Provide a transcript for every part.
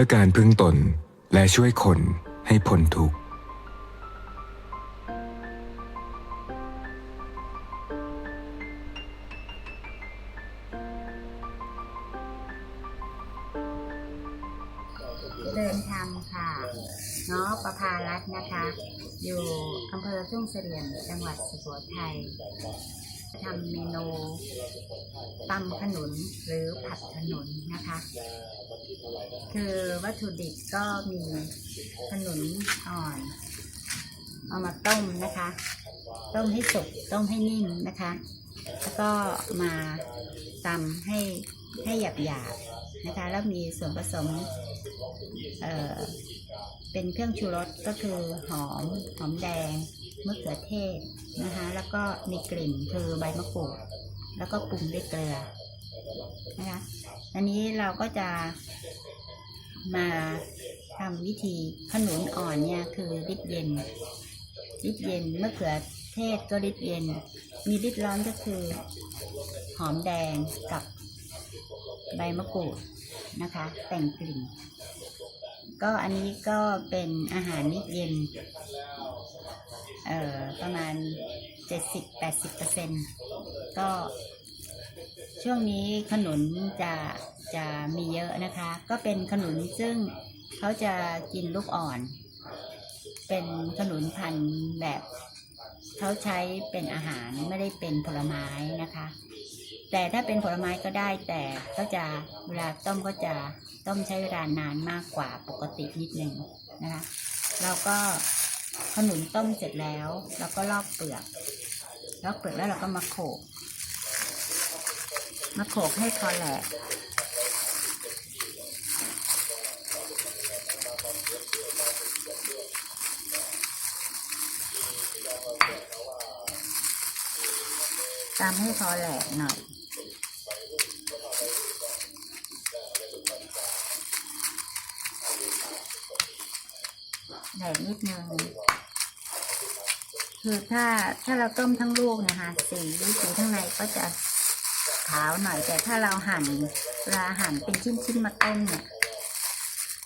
พื่อการพึ่งตนและช่วยคนให้พ้นทุกข์ เดินทำค่ะเนาะประภารัตน์นะคะ อยู่อำเภอทุ่งเสลี่ยมจังหวัดสุโขทัยทำเมนูตำขนุนหรือผัดขนุนนะคะ คือวัตถุดิบก็มีขนุนอ่อน เอามาต้มนะคะ ต้มให้สุกต้มให้นิ่มนะคะ แล้วก็มาตำให้ให้หยาบหยาบนะคะ แล้วมีส่วนผสมเอ่อเป็นเครื่องชูรสก็คือหอมหอมแดงมะเขือเทศนะคะ แล้วก็มีกลิ่นคือใบมะกรูด แล้วก็ปรุงด้วยเกลือนะคะ อันนี้เราก็จะมาทำวิธีขนุนอ่อนเนี่ยคือริดเย็นริดเย็นมะเขือเทศก็ริดเย็น มีริดร้อนก็คือ หอมแดงกับใบมะกรูดนะคะ แต่งกลิ่น ก็อันนี้ก็เป็นอาหารนิดเย็น เอ่อประมาณ 70-80เปอร์เซ็นก็ ช่วงนี้ขนุนจะจะมีเยอะนะคะ ก็เป็นขนุนซึ่งเขาจะกินลูกอ่อน เป็นขนุนพันธุ์แบบเขาใช้เป็นอาหารไม่ได้เป็นผลไม้นะคะ แต่ถ้าเป็นผลไม้ก็ได้แต่ก็จะเวลาต้มก็จะต้มใช้เวลานานมากกว่าปกตินิดนึงนะคะเราก็ขนุนต้มเสร็จแล้ว เราก็ลอกเปลือกลอกเปลือกแล้วเราก็มาโขก มาโขกให้พอแหลกตามให้พอแหลกหน่อย แหลกนิดนึง คือถ้าถ้าเราต้มทั้งลูกนะคะ สีสีข้างในก็จะ ขาวหน่อยแต่ถ้าเราหั่นเวลาหั่นเป็นชิ้นๆมาต้มเนี่ย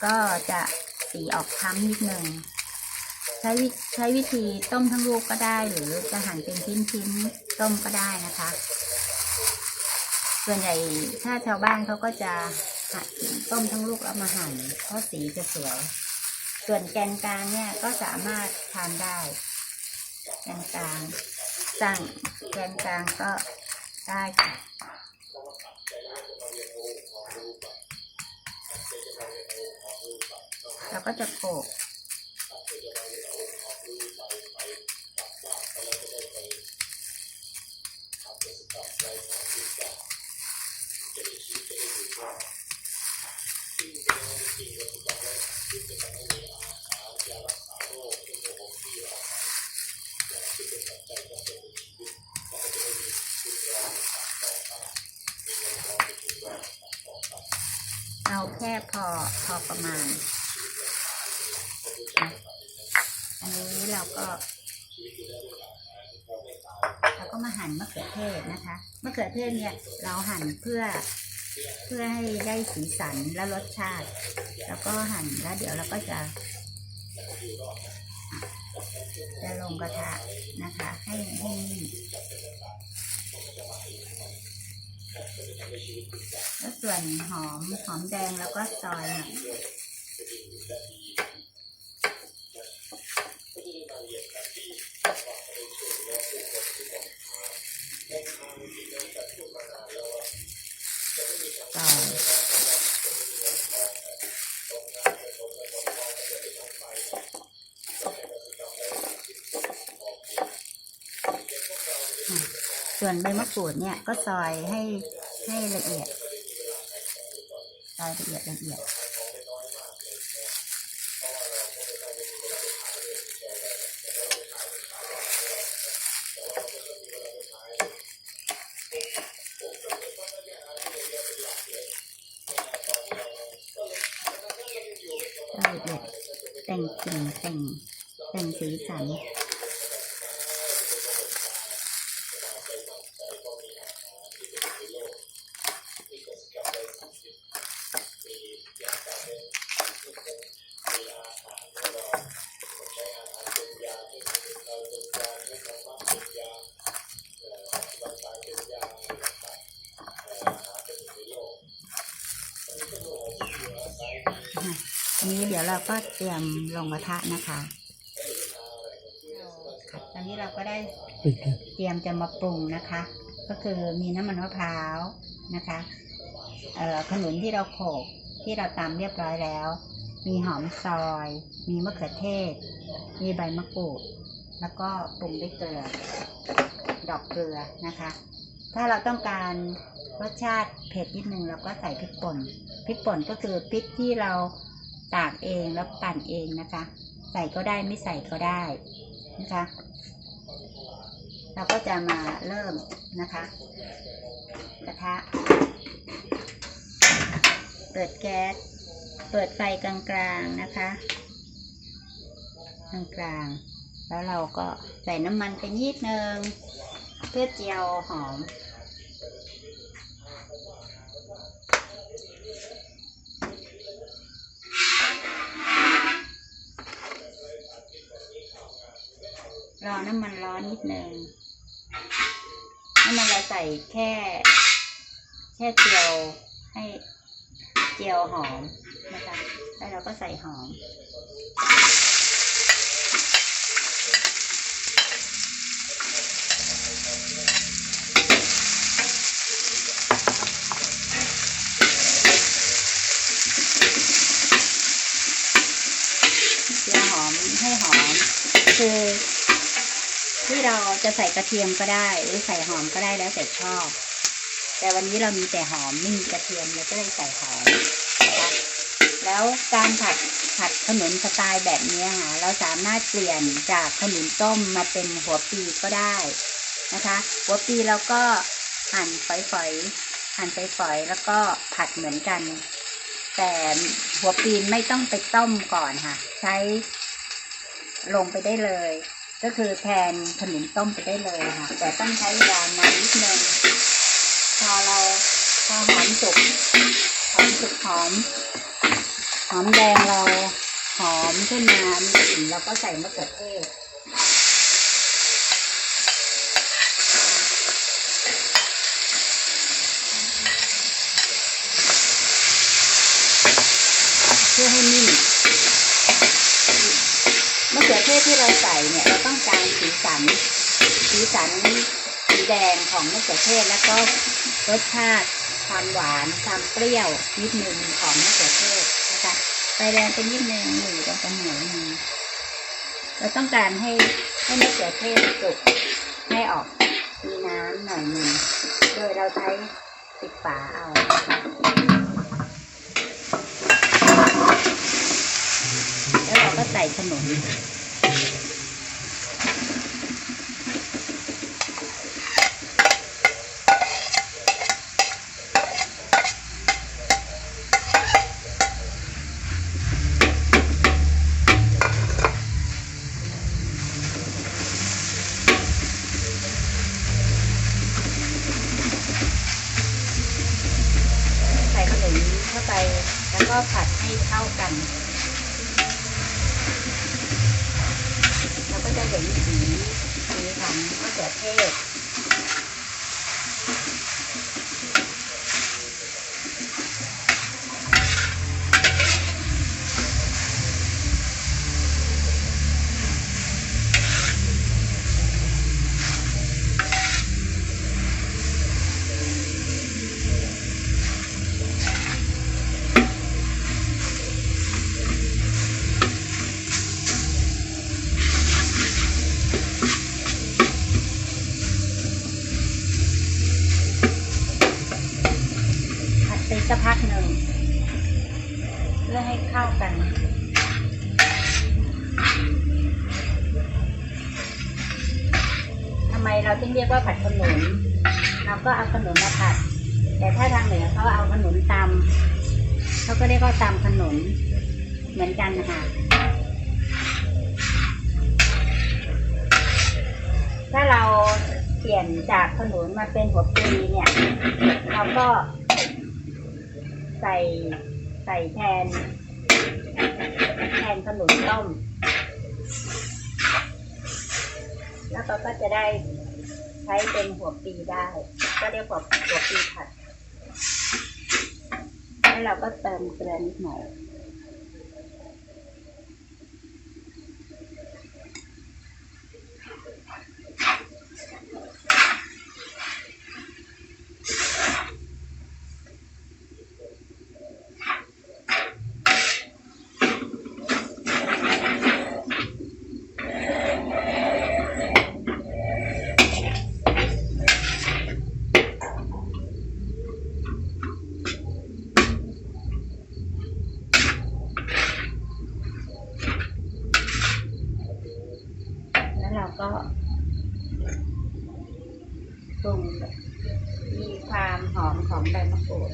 ก็จะสีออกค้ำนิดนึงใช้วิใช้วิธีต้มทั้งลูกก็ได้ หรือจะหั่นเป็นชิ้นๆต้มก็ได้นะคะ ส่วนใหญ่ถ้าชาวบ้านเขาก็จะหั่นต้มทั้งลูกแล้วมาหั่นเพราะสีจะสวย ส่วนแกนกลางเนี่ยก็สามารถทานได้แกนกลางสั่งแกนกลางก็ ได้ค่ะ เราก็จะโขก แค่พอพอประมาณ อันนี้เราก็เราก็มาหั่นมะเขือเทศนะคะมะเขือเทศเนี่ยเราหั่นเพื่อเพื่อให้ได้สีสันและรสชาติ แล้วก็หั่นแล้วเดี๋ยวเราก็จะ จะลงกระทะนะคะ ให้ให้ แล้วส่วนหอมหอมแดงแล้วก็ซอยหน่อย วนใบมะกรูดเนี่ยก็ซอยให้ให้ละเอียด ซอยละเอียดละเอียด ซอยละเอียดแต่งกลิ่นแต่งแต่งสีสัน แอันนี้เดี๋ยวเราก็เตรียม ลงกระทะนะคะค่ะตอนนี้เราก็ได้เตรียมจะมาปรุงนะคะ ก็คือมีน้ำมันมะพร้าวนะคะเอ่อขนุนที่เราโขลกที่เราตำเรียบร้อยแล้ว มีหอมซอย มีมะเขือเทศ มีใบมะกรูด แล้วก็ปรุงด้วยเกลือ ดอกเกลือนะคะ ถ้าเราต้องการรสชาติเผ็ดนิดนึงเราก็ใส่พริกป่น พริกป่นก็คือพริกที่เรา ตากเองแล้วปั่นเองนะคะ ใส่ก็ได้ไม่ใส่ก็ได้นะคะ เราก็จะมาเริ่มนะคะกระทะ เปิดแก๊ส เปิดไฟกลางๆนะคะ กลางๆ แล้วเราก็ใส่น้ำมันไปนิดนึง เพื่อเจียวหอม รอน้ำมันร้อนนิดนึงน้ำมันเราใส่แค่ แค่เจียวให้เจียวหอมนะคะแล้วเราก็ใส่หอมเจียวหอมให้หอม คือ ที่เราจะใส่กระเทียมก็ได้ หรือใส่หอมก็ได้แล้วแต่ชอบ แต่วันนี้เรามีแต่หอมไม่มีกระเทียมเราก็เลยใส่หอมนะคะแล้วการผัดผัดขนุนสไตล์แบบนี้ค่ะเราสามารถเปลี่ยนจากขนุนต้มมาเป็นหัวปีก็ได้นะคะ หัวปีเราก็หั่นฝอยๆหั่นฝอยๆแล้วก็ผัดเหมือนกัน แต่หัวปีไม่ต้องไปต้มก่อนค่ะ ใช้ลงไปได้เลย ก็คือแทนขนุนต้มไปได้เลยค่ะ แต่ต้องใช้เวลานานนิดนึงพอเราพอหอมสุกหอมสุกหอมหอมแดงเราหอมขึ้นมามีกลิ่นเราก็ใส่มะเขือเทศเพื่อให้นิ่ม มะเขือเทศที่เราใส่เนี่ยเราต้องการสีสัน สีสันสีแดงของมะเขือเทศแล้วก็รสชาติความหวานความเปรี้ยวนิดนึงของมะเขือเทศนะคะไฟแดงไปนิดนึงหรือเราจะเหนียนึงเราต้องการให้ให้มะเขือเทศสุกให้ออกมีน้ำหน่อยหนึ่งโดยเราใช้ปิดฝาเอานะคะ แล้วเรา ก็ใส่ขนมใส่ขนมเข้าไปแล้วก็ผัดให้เข้ากัน เราก็จะเห็นสีสี ของมะเขือเทศผัดไป สักพักหนึ่งเพื่อให้เข้ากันทำไมเราถึงเรียกว่าผัดขนุนเราก็เอาขนุนมาผัด แต่ถ้าทางเหนือเขาเอาขนุนตำเขาก็เรียกว่าตำขนุนเหมือนกันนะคะถ้าเราเปลี่ยนจากขนุนมาเป็นหัวปีเนี่ย เราก็ ใส่ใส่แทน แทนขนุนต้ม แล้วเราก็จะได้ใช้เป็นหัวปีได้ ก็เรียกว่าหัวปีผัด แล้วเราก็เติมเกลือนิดหน่อย กรูด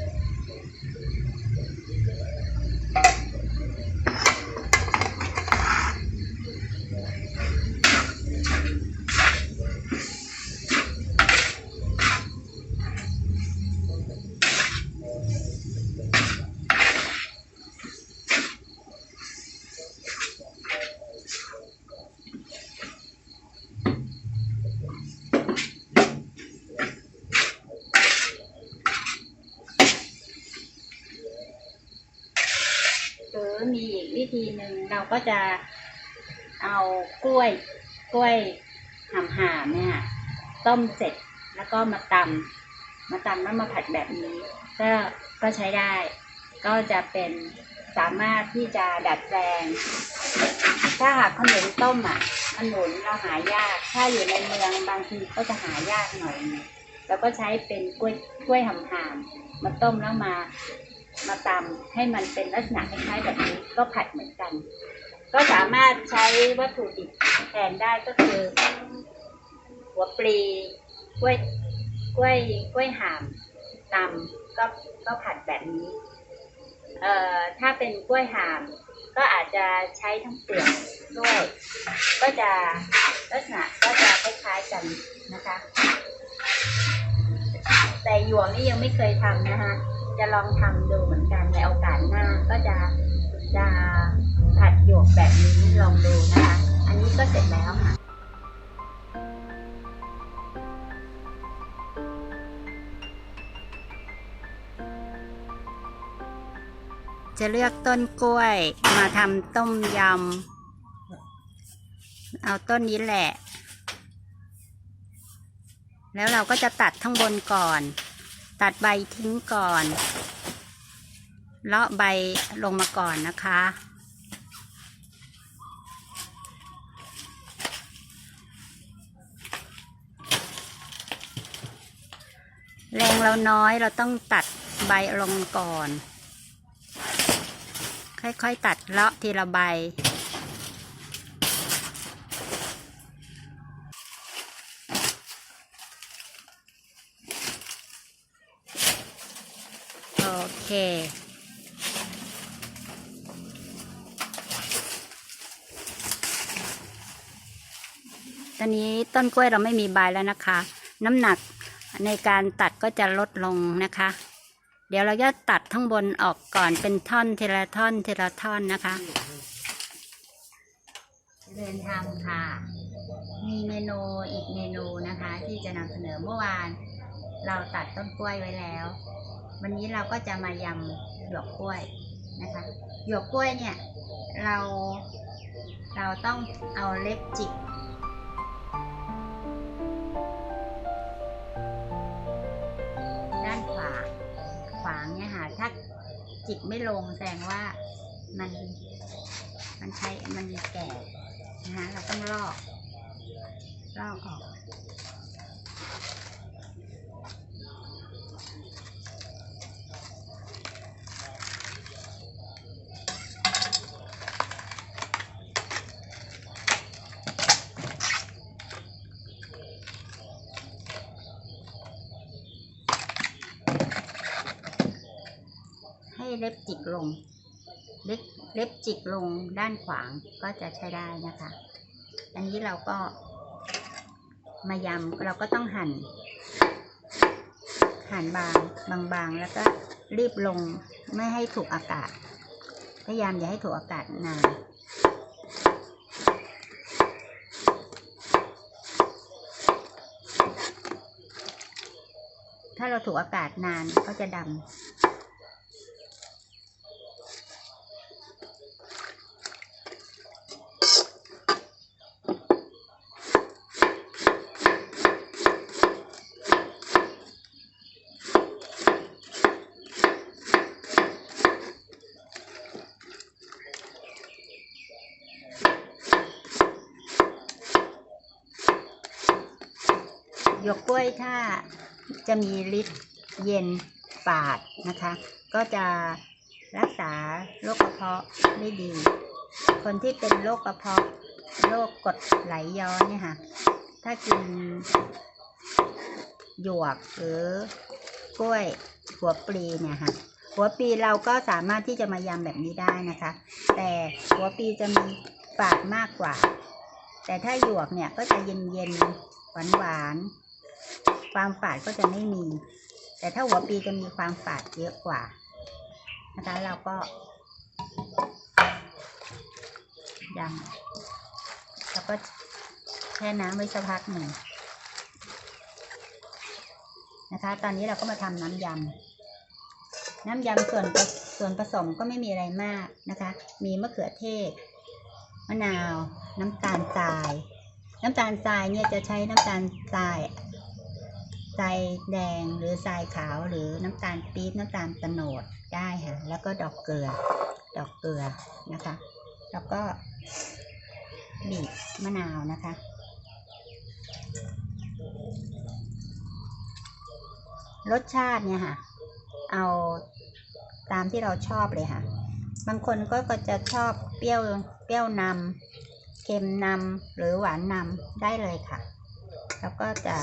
หรือมีอีกวิธีหนึ่งเรา ก็จะเอากล้วย กล้วยหำหามเนี่ยต้มเสร็จแล้วก็มาตำมาตำแล้วมาผัดแบบนี้ ก็ก็ใช้ได้ ก็จะเป็นสามารถที่จะดัดแปลง ถ้าหากขนุนต้มอะขนุนเราหายาก ถ้าอยู่ในเมืองบางทีก็จะหายากหน่อยแล้วก็ใช้เป็นกล้วยกล้วยหำหามมาต้มแล้วมามาตำให้มันเป็นลักษณะคล้ายๆแบบนี้ก็ผัดเหมือนกัน ก็สามารถใช้วัตถุดิบแทนได้ก็คือ หัวปลีกล้วยกล้วยกล้วยหามตำก็ก็ผัดแบบนี้ เอ่อถ้าเป็นกล้วยหาม ก็อาจจะใช้ทั้งเปลือกด้วย ก็จะลักษณะก็จะคล้ายๆกันนะคะ แต่หยวกนี่ยังไม่เคยทำนะคะจะลองทำดูเหมือนกันในโอกาสหน้าก็จะจะ ผัดหยวกแบบนี้ลองดูนะคะ อันนี้ก็เสร็จแล้วค่ะจะเลือกต้นกล้วยมาทำต้มยำ เอาต้นนี้แหละ แล้วเราก็จะตัดข้างบนก่อน ตัดใบทิ้งก่อน เลาะใบลงมาก่อนนะคะ แรงเราน้อยเราต้องตัดใบลงก่อน ค่อยๆตัดเลาะทีละใบ โอเคตอนนี้ต้นกล้วยเราไม่มีใบแล้วนะคะ น้ำหนัก ในการตัดก็จะลดลงนะคะ เดี๋ยวเราจะตัดข้างบนออกก่อนเป็นท่อนทีละท่อนทีละท่อนนะคะ เดินทำค่ะ มีเมนูอีกเมนูนะคะ ที่จะนำเสนอเมื่อวาน เราตัดต้นกล้วยไว้แล้ว วันนี้เราก็จะมายำหยวกกล้วยนะคะหยวกกล้วยเนี่ยเราเราต้องเอาเล็บจิกางเนี่ยค่ะ ถ้าจิตไม่ลงแสดงว่ามันมันใช้มันแก่นะคะเราต้องลอกลอกออก ล็บจิกลง เล็บเล็บจิกลงด้านขวางก็จะใช้ได้นะคะ อันนี้เราก็ มายำเราก็ต้องหั่น หั่นบางบางๆ แล้วก็รีบลงไม่ให้ถูกอากาศ พยายามอย่าให้ถูกอากาศนานถ้าเราถูกอากาศนานก็จะดำ กล้วยถ้าจะมีฤทธิ์เย็นฝาดนะคะ ก็จะรักษาโรคกระเพาะได้ดี คนที่เป็นโรคกระเพาะโรคกรดไหลย้อนเนี่ยค่ะ ถ้ากินหยวกหรือกล้วยหัวปลีเนี่ยค่ะ หัวปลีเราก็สามารถที่จะมายำแบบนี้ได้นะคะ แต่หัวปลีจะมีฝาดมากกว่า แต่ถ้าหยวกเนี่ยก็จะเย็นเย็นหวานหวานๆ ความฝาดก็จะไม่มี แต่ถ้าหัวปีจะมีความฝาดเยอะกว่านะคะเราก็ยำแล้วก็แช่น้ำไว้สักพักหนึ่งนะคะ ตอนนี้เราก็มาทำน้ำยำ น้ำยำส่วนส่วนผสมก็ไม่มีอะไรมากนะคะ มีมะเขือเทศ มะนาว น้ำตาลทราย น้ำตาลทรายเนี่ยจะใช้น้ำตาลทราย ทรายแดงหรือทรายขาวหรือน้ำตาลปี๊บน้ำตาลตะโนดได้ค่ะ แล้วก็ดอกเกลือ ดอกเกลือนะคะ แล้วก็บีบมะนาวนะคะ รสชาติเนี่ยค่ะ เอาตามที่เราชอบเลยค่ะ บางคนก็ก็จะชอบเปรี้ยวเปรี้ยวนำเค็มนำหรือหวานนำได้เลยค่ะ แล้วก็จะ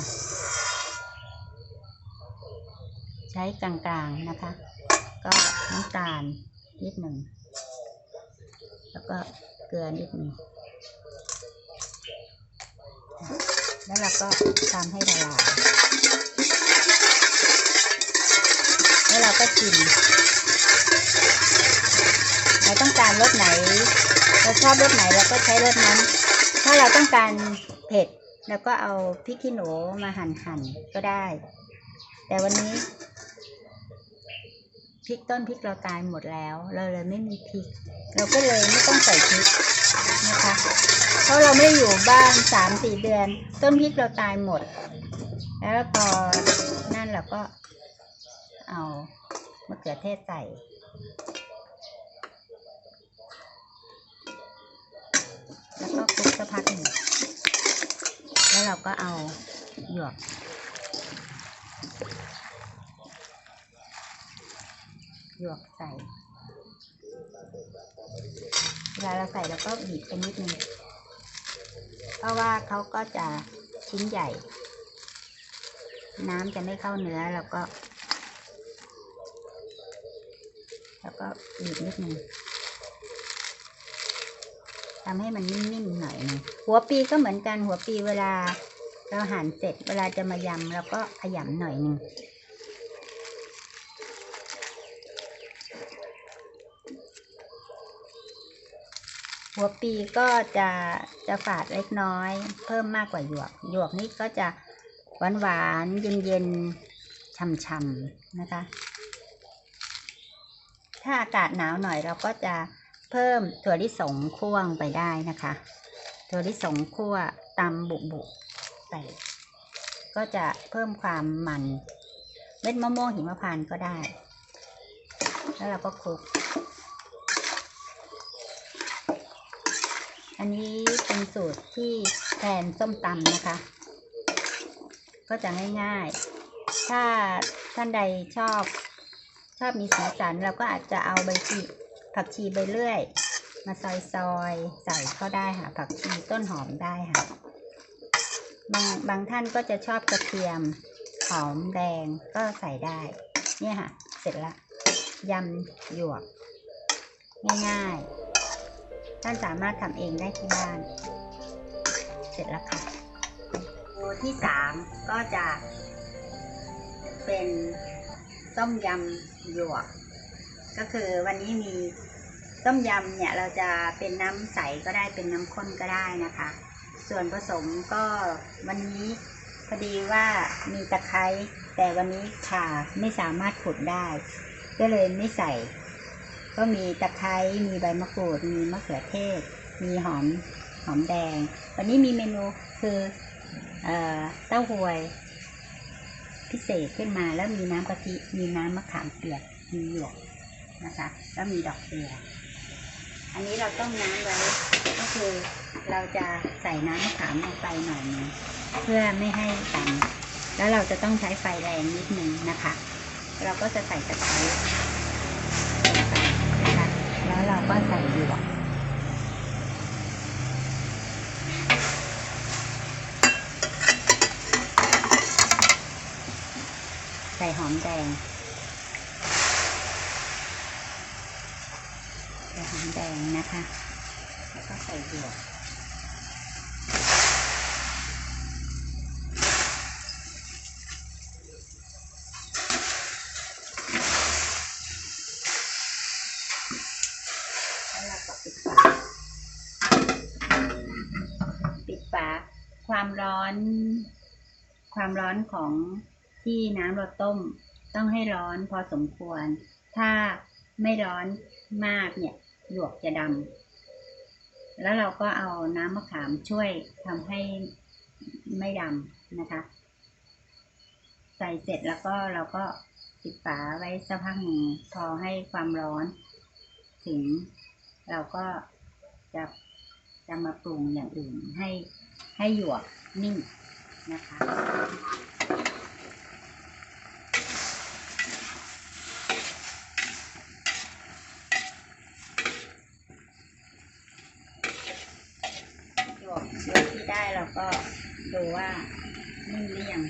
ใช้กลางๆนะคะ ก็น้ำตาลนิดหนึ่ง แล้วก็เกลือนิดหนึ่ง แล้วเราก็ทำให้ละลาย แล้วเราก็ชิมเราต้องการรสไหน เราชอบรสไหนเราก็ใช้รสนั้น ถ้าเราต้องการเผ็ดเราก็เอาพริกขี้หนูมาหั่นหั่นๆก็ได้ แต่วันนี้ พริกต้นพริกเราตายหมดแล้ว เราเลยไม่มีพริก เราก็เลยไม่ต้องใส่พริกนะคะ เพราะเราไม่อยู่บ้านสามสี่เดือน ต้นพริกเราตายหมด แล้วพอนั่นเราก็เอามะเขือเทศใส่แล้วก็คลุกสักพักหนึ่งแล้วเราก็เอาหยวก หยวกใส่เวลาเราใส่เราก็บีบไปนิดนึงเพราะว่าเขาก็จะชิ้นใหญ่ น้ำจะไม่เข้าเนื้อแล้วก็ แล้วก็บีบนิดนึงทำให้มันนิ่มๆหน่อยหนึงหัวปีก็เหมือนกันหัวปีเวลาเราหั่นเสร็จเวลาจะมายำเราก็ขยำหน่อยหนึง หัวปีก็จะจะฝาดเล็กน้อย เพิ่มมากกว่าหยวก หยวกนี่ก็จะหวานหวานเย็นเย็นช่ำๆนะคะ ถ้าอากาศหนาวหน่อยเราก็จะเพิ่มถั่วลิสงคั่วไปได้นะคะ ถั่วลิสงคั่วตำบุบุๆใส่ก็จะเพิ่มความมัน เม็ดมะม่วงหิมพานต์ก็ได้ แล้วเราก็คลุก อันนี้เป็นสูตรที่แทนส้มตำนะคะ ก็จะง่ายๆ ถ้าท่านใดชอบชอบมีสีสันเราก็อาจจะเอาใบชีผักชีใบเลื่อย มาซอยซอยๆใส่ก็ได้ค่ะ ผักชีต้นหอมได้ค่ะ บางบางท่านก็จะชอบกระเทียมหอมแดงก็ใส่ได้ เนี่ยค่ะ เสร็จละยำหยวก ง่ายๆ ท่านสามารถทำเองได้ที่บ้าน เสร็จแล้วค่ะเมนูที่สามก็จะเป็นต้มยำหยวก ก็คือวันนี้มีต้มยำเนี่ยเราจะเป็นน้ำใสก็ได้เป็นน้ำข้นก็ได้นะคะ ส่วนผสมก็วันนี้พอดีว่ามีตะไคร้แต่วันนี้ข่าไม่สามารถขุดได้ ก็เลยไม่ใส่ ก็มีตะไคร้มีใบมะกรูด มีมะเขือเทศ มีหอมหอมแดง วันนี้มีเมนูคือเอ่อเต้าหวย พิเศษขึ้นมาแล้วมีน้ำกะทิมีน้ำมะขามเปียกมีหยวกนะคะแล้วมีดอกเกลืออันนี้เราต้มน้ำไว้ก็คือเราจะใส่น้ำมะขามลงไปหน่อยนึงเพื่อไม่ให้ตันแล้วเราจะต้องใช้ไฟแรงนิดนึงนะคะ เราก็จะใส่ตะไคร้ แล้วเราก็ใส่หยวกใส่หอมแดง ใส่หอมแดงนะคะ แล้วก็ใส่หยวก ร้อน ความร้อนของที่น้ำเราต้ม ต้องให้ร้อนพอสมควร ถ้าไม่ร้อนมากเนี่ยหยวกจะดำแล้วเราก็เอาน้ำมะขามช่วยทำให้ไม่ดำนะคะ ใส่เสร็จแล้วก็เราก็ปิดฝาไว้สักพักหนึ่งพอให้ความร้อน ถึงเราก็จะจะมาปรุงอย่างอื่นให้ ให้หยวกนิ่งนะคะ หยวกหยวกที่ได้เราก็ดูว่านิ่มหรือยัง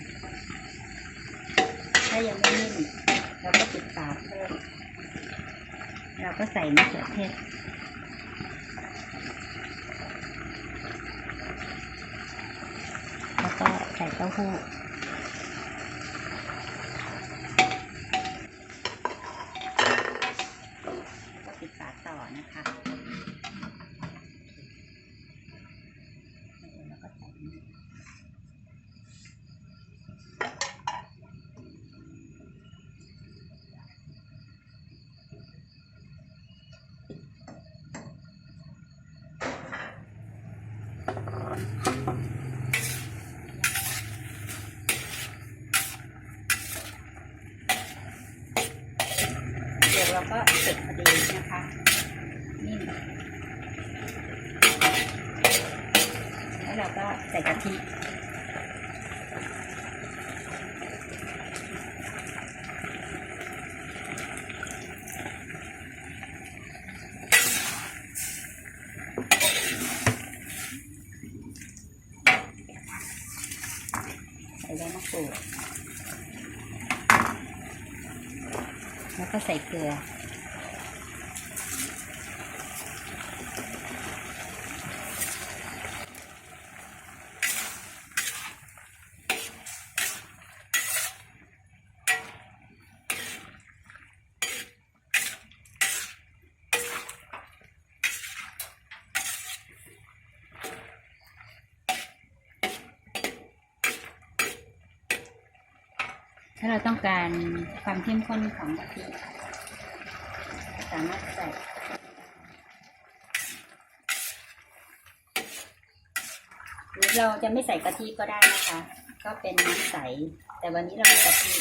ถ้ายังไม่นิ่มเราก็ปิดฝาเพิ่มเราก็ใส่มะเขือเทศ แล้วก็ใส่เต้าหู้ ก็ปิดฝาต่อนะคะแล้วก็ใส่นี่เดี๋ยวเรา ก็เสร็จพอดีนะคะนิ่แล้วเราก็ใส่กะทิ ใส่ใบมะกรูด แล้วก็ใส่เกลือ ถ้าเราต้องการความเข้มข้นของกะทิสามารถใส่หรือเราจะไม่ใส่กะทิก็ได้นะคะ ก็เป็นน้ำใส แต่วันนี้เรามีกะทิ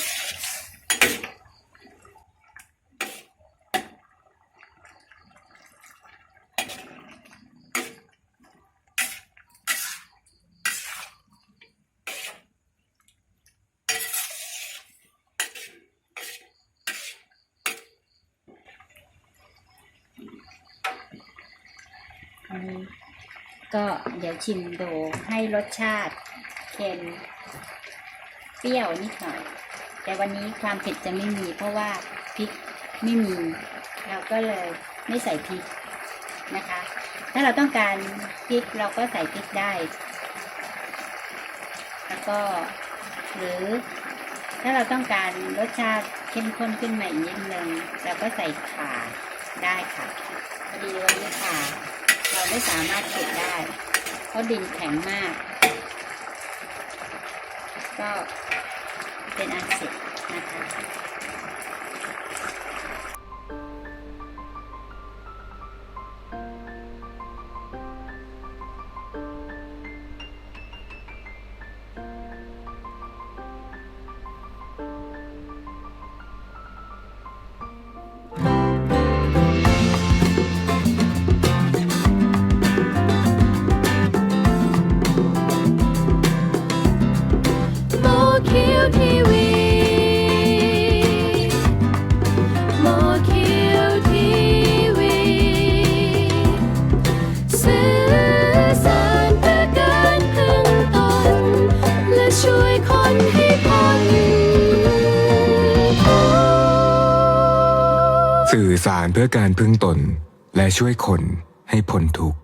นนี้ ก็เดี๋ยวชิมดูให้รสชาติเค็มเปรี้ยวนิดหน่อย แต่วันนี้ความเผ็ดจะไม่มีเพราะว่าพริกไม่มี เราก็เลยไม่ใส่พริกนะคะ ถ้าเราต้องการพริกเราก็ใส่พริกได้ แล้วก็หรือถ้าเราต้องการรสชาติเข้มข้นขึ้นมาอีกนิดนึงเราก็ใส่ข่าได้ค่ะ ดีวันนี้ข่า เราไม่สามารถเก็บได้ เพราะดินแข็งมาก ก็เป็นอันเสร็จนะคะ พื่อการพึ่งตนและช่วยคนให้พ้นทุกข์